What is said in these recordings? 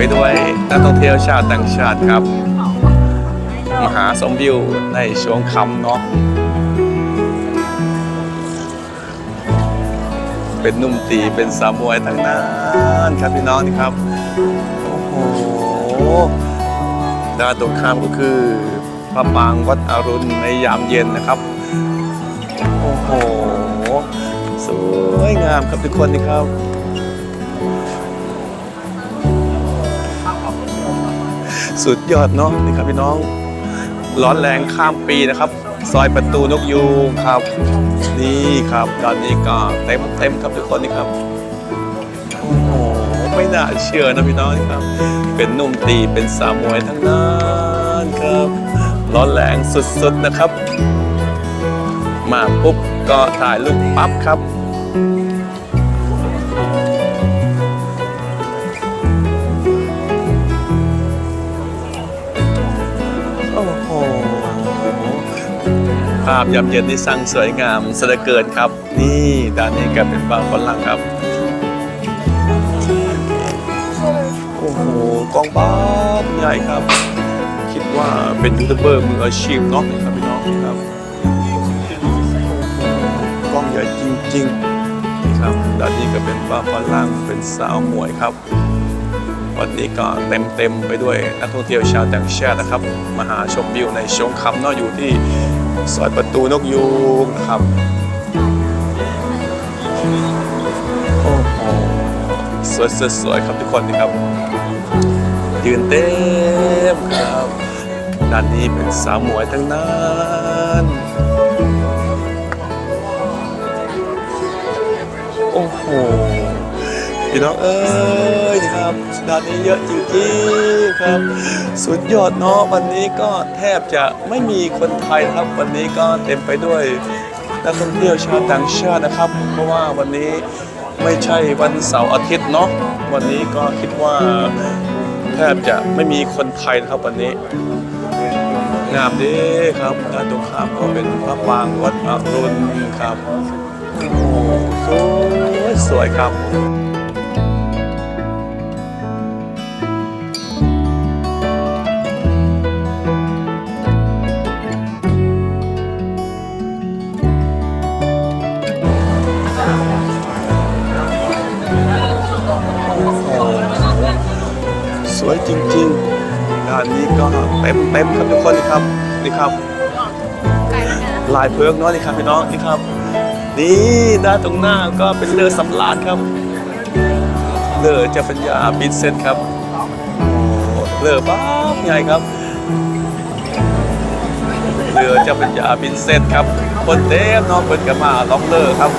ไปด้วยนักท่องเที่ยวชาวต่างชาติครับ มหาสมวิวในช่วงค่ำเนาะเป็นนุ่มตีเป็นสาวมวยทั้งนั้นครับพี่น้องนี่ครับ โอ้โหด้านตรงข้ามก็คือพระปางวัดอรุณในยามเย็นนะครับ โอ้โห สวยงามครับทุกคนนี่ครับ สุดยอดเนาะนี่ครับพี่น้องร้อนแรงข้ามปีนะครับ ซอยประตูนกยูงครับ นี่ครับตอนนี้ก็เต็มเต็มครับทุกคนนี่ครับโอ้โหไม่น่าเชื่อนะพี่น้องนี่ครับ เป็นนุ่มตีเป็นสาวมวยทั้งนั้นครับ ร้อนแรงสุดๆนะครับ มาปุ๊บก็ถ่ายรูปปั๊บครับ ภาพยามเย็นที่สร้างสวยงามสะเหลือเกินครับ นี่ด้านนี้ก็เป็นบางฝรั่งครับ โอ้โหกองบ้านใหญ่ครับ คิดว่าเป็นยูทูบเบอร์มืออาชีพเนาะครับพี่น้องครับกล้องใหญ่จริงๆนี่ครับด้านนี้ก็เป็นบ้านฝรั่งเป็นสาวหมวยครับ วันนี้ก็เต็มเต็มๆไปด้วยนักท่องเที่ยวชาวต่างชาตินะครับ มาหาชมวิวในชงคำเนาะอยู่ที่ซอยประตูนกยูงนะครับโอ้โหสวยสวยสวยครับทุกคนนี่ครับยืนเต็มครับด้านนี้เป็นสาวหมวยทั้งนั้นโอ้โห พี่น้องเอ้ยครับด้านนี้เยอะจริงๆครับ สุดยอดเนาะวันนี้ก็แทบจะไม่มีคนไทยนะครับ วันนี้ก็เต็มไปด้วยนักท่องเที่ยวชาวต่างชาตินะครับ เพราะว่าวันนี้ไม่ใช่วันเสาร์อาทิตย์เนาะวันนี้ก็คิดว่าแทบจะไม่มีคนไทยนะครับวันนี้ งามดีครับด้านตรงข้ามก็เป็นพระปางวัดอรุณครับโอ้สวยสวยครับ สวยจริงๆ งานนี้ก็เต็มเต็มๆครับทุกคนนี่ครับนี่ครับลายเพิงเนาะนี่ครับพี่น้องนี่ครับ นี่ด้านตรงหน้าก็เป็นเรือสำราญครับเรือเจะปัญญาบินเซนครับเรือบ้าใหญ่ครับเรือเจะปัญญาบินเซนครับคนเต็มเนาะเปิดกันมาล่องเรือครับ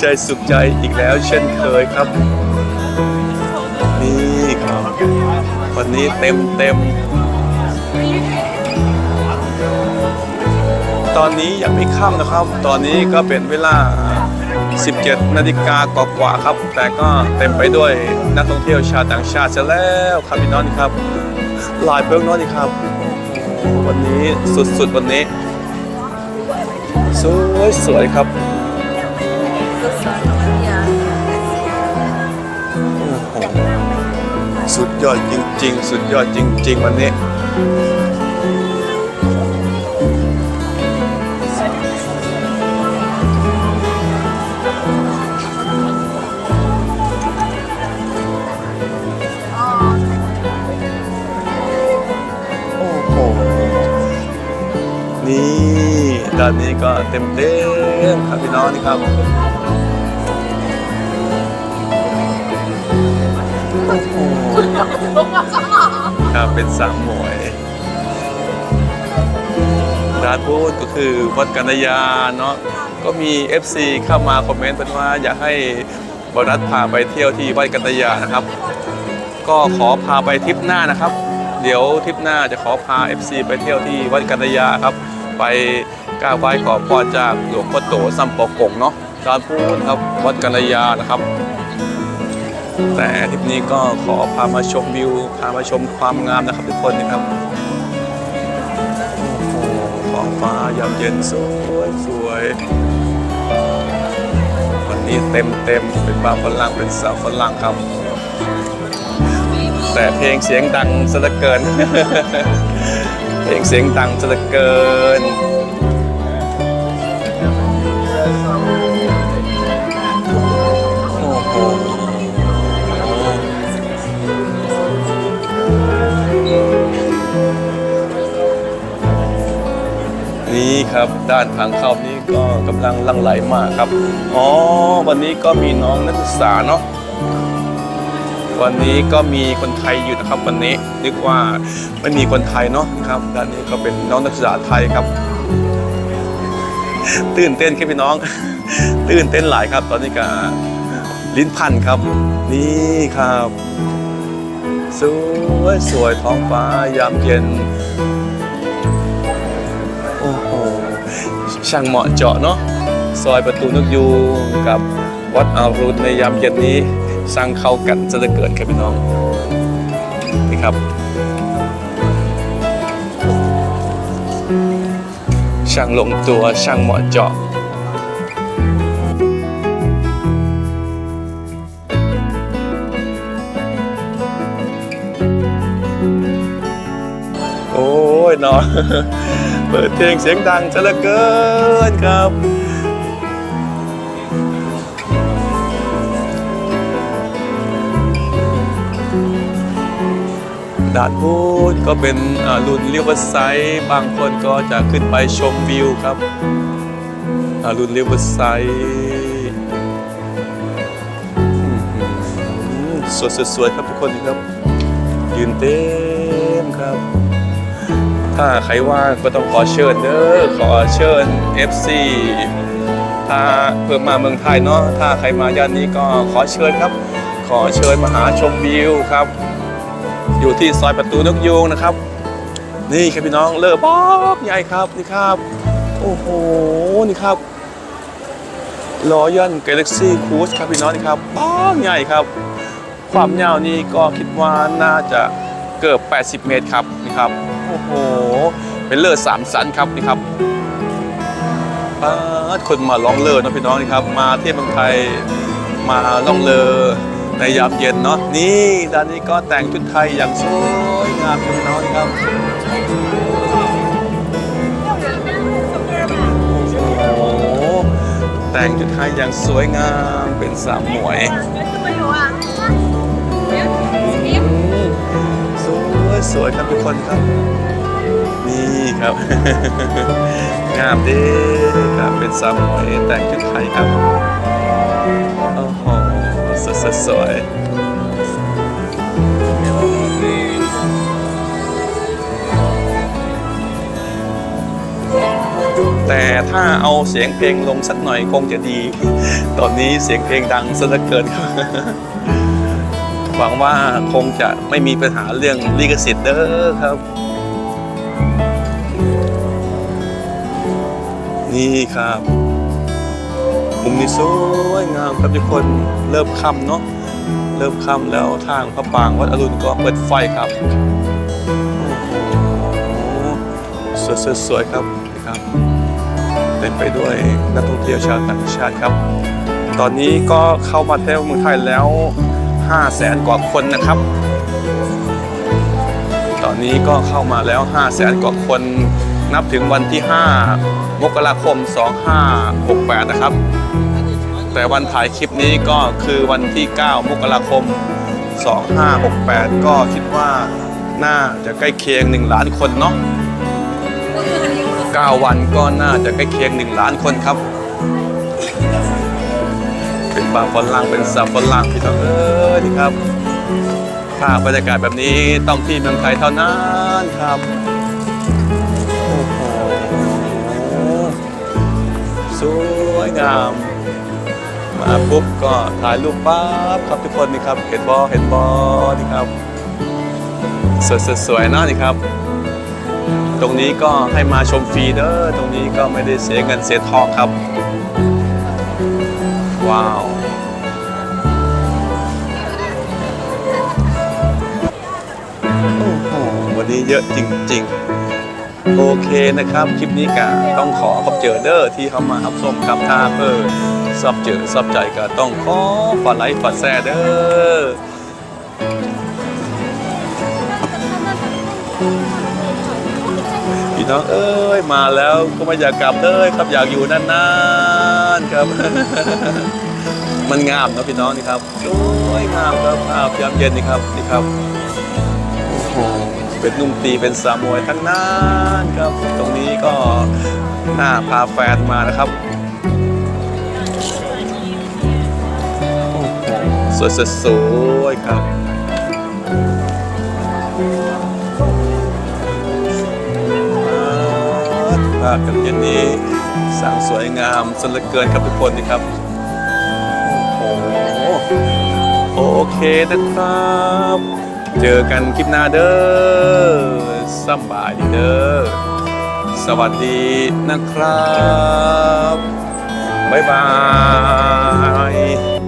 ใจสุขใจอีกแล้วเช่นเคยครับ นี่ครับวันนี้เต็มเต็มตอนนี้ยังไม่ค่ำนะครับ ตอนนี้ก็เป็นเวลา 17 นาฬิกากว่าๆครับ แต่ก็เต็มไปด้วยนักท่องเที่ยวชาวต่างชาติซะแล้วครับพี่น้องครับหลายเพิ่งน้อยนี่ครับ วันนี้สุดๆวันนี้ สวยสวยครับ ยอดจริง ๆ สุดยอดจริง ๆ วันนี้โอ้โหนี่ด้านนี้ก็เต็มเต็มครับพี่น้องนี่ครับ ครับเป็นสามหมวยร้านพูดก็คือวัดกัญญาเนาะก็มี FC เข้ามาคอมเมนต์เป็นว่าอยากให้บรัฐพาไปเที่ยวที่วัดกัญญานะครับ ก็ขอพาไปทริปหน้านะครับ เดี๋ยวทริปหน้าจะขอพา FC ไปเที่ยวที่วัดกัญญาครับ ไปกราบไหว้ขอพรจากหลวงพ่อโตซัมปอกงเนาะร้านพูดครับวัดกัญญานะครับ แต่ทริปนี้ก็ขอพามาชมวิว พามาชมความงามนะครับทุกคนนะครับโอ้โหท้องฟ้ายามเย็นสวยสวยวันนี้เต็มเต็มเป็นบาฝรั่งเป็นสาวฝรั่งครับ แต่เพลงเสียงดังซะเกิน เพลงเสียงดังซะเกิน นี่ครับ ด้านทางเข้านี้ก็กำลังลังไหลมากครับอ๋อวันนี้ก็มีน้องนักศึกษาเนาะวันนี้ก็มีคนไทยอยู่นะครับวันนี้นึกว่าไม่มีคนไทยเนาะครับด้านนี้ก็เป็นน้องนักศึกษาไทยครับ ตื่นเต้นครับพี่น้อง ตื่นเต้นหลายครับ ตอนนี้ก็ลิ้นพันครับ นี่ครับ สวยสวยท้องฟ้ายามเย็น ช่างเหมาะเจาะเนาะซอยประตูนกยูงกับวัดอารุณในยามเย็นนี้สร้างเข้ากันจะเหลือเกินครับพี่น้องนี่ครับ ช่างลงตัวช่างเหมาะเจาะโอ้ยเนาะ เปิดเพลงเสียงดังจะเหลือเกินครับด่านพูดก็เป็นรุ่นเรียกว่าไซด์บางคนก็จะขึ้นไปชมวิวครับรุ่นเรียกว่าไซด์สวยสวยๆครับทุกคนครับ ยืนเต็มครับ ถ้าใครว่างก็ต้องขอเชิญเด้อขอเชิญ FC ถ้าเพิ่มมาเมืองไทยเนาะถ้าใครมาย่านนี้ก็ขอเชิญครับ ขอเชิญมาหาชมวิวครับ อยู่ที่ซอยประตูนกยูงนะครับ นี่ครับพี่น้องเลอบอกใหญ่ครับนี่ครับ โอ้โหนี่ครับรอยันกาแล็กซี่คูสครับพี่น้องนี่ครับบอกใหญ่ครับ ความยาวนี่ก็คิดว่าน่าจะเกือบ 80 เมตรครับนี่ครับ โอ้โห เป็นเลือสามสันครับนี่ครับป้าคนมาล่องเรือนะพี่น้องนี่ครับ มาเที่ยวเมืองไทยมาล่องเรือในยามเย็นเนาะนี่ด้านนี้ก็แต่งชุดไทยอย่างสวยงามพี่น้องนี่ครับโอ้โหแต่งชุดไทยอย่างสวยงามเป็นสามหมวย สวยครับทุกคนครับ นี่ครับ งามดีครับเป็นสาวหมวยแต่งชุดไทยครับโอ้โหสวยสวยแต่ถ้าเอาเสียงเพลงลงสักหน่อยคงจะดี ตอนนี้เสียงเพลงดังซะเหลือเกินครับ หวังว่าคงจะไม่มีปัญหาเรื่องลิขสิทธิ์เด้อครับ นี่ครับมุมนี้สวยงามครับทุกคนเริ่มค่ำเนาะเริ่มค่ำแล้วทางพระปางวัดอรุณก็เปิดไฟครับโอ้โหสวยสวยสวยครับนี่ครับเต็มไปด้วยนักท่องเที่ยวชาวต่างชาติครับ ตอนนี้ก็เข้ามาเที่ยวเมืองไทยแล้ว 5แสนกว่าคนนะครับ ตอนนี้ก็เข้ามาแล้ว5แสนกว่าคน นับถึงวันที่ 5 มกราคม 2568 นะครับ แต่วันถ่ายคลิปนี้ก็คือวันที่ 9 มกราคม 2568 ก็คิดว่าน่าจะใกล้เคียง 1 ล้านคนเนาะ9 วันก็น่าจะใกล้เคียง 1 ล้านคนครับ ป็นบางฝรั่งเป็นสับฝรั่งพี่น้องเอ้ยนี่ครับภาพบรรยากาศแบบนี้ต้องที่เมืองไทยเท่านั้นครับโอ้โหสวยงาม มาปุ๊บก็ถ่ายรูปปั๊บครับทุกคนนี่ครับเห็นบอเห็นบอนี่ครับสวยสวยๆนะนี่ครับ ตรงนี้ก็ให้มาชมฟรีเด้อตรงนี้ก็ไม่ได้เสียเงินเสียทองครับ ว้าว เยอะจริง ๆ โอเคนะครับ คลิปนี้ก็ต้องขอขอบเจอเด้อที่เขามารับชมครับถ้าเพิ่มซับเจอซับใจก็ต้องขอฝากไลค์ฝากแชร์เด้อพี่น้องเอ้ยมาแล้วก็ไม่อยากกลับเลยครับอยากอยู่นานๆครับ มันงามนะพี่น้องนี่ครับสวยงามครับภาพยามเย็นนี่ครับนี่ครับ เป็นนุ่มตีเป็นสาวมวยทั้งนั้นครับ ตรงนี้ก็น่าพาแฟนมานะครับสวยสวยๆครับภาพกันเย็นนี้สร้างสวยงามสนลือเกินครับทุกคนนี่ครับ โอ้โห โอเคนะครับ เจอกันคลิปหน้าเด้อสบายดีเด้อ สวัสดีนะครับ บ๊ายบาย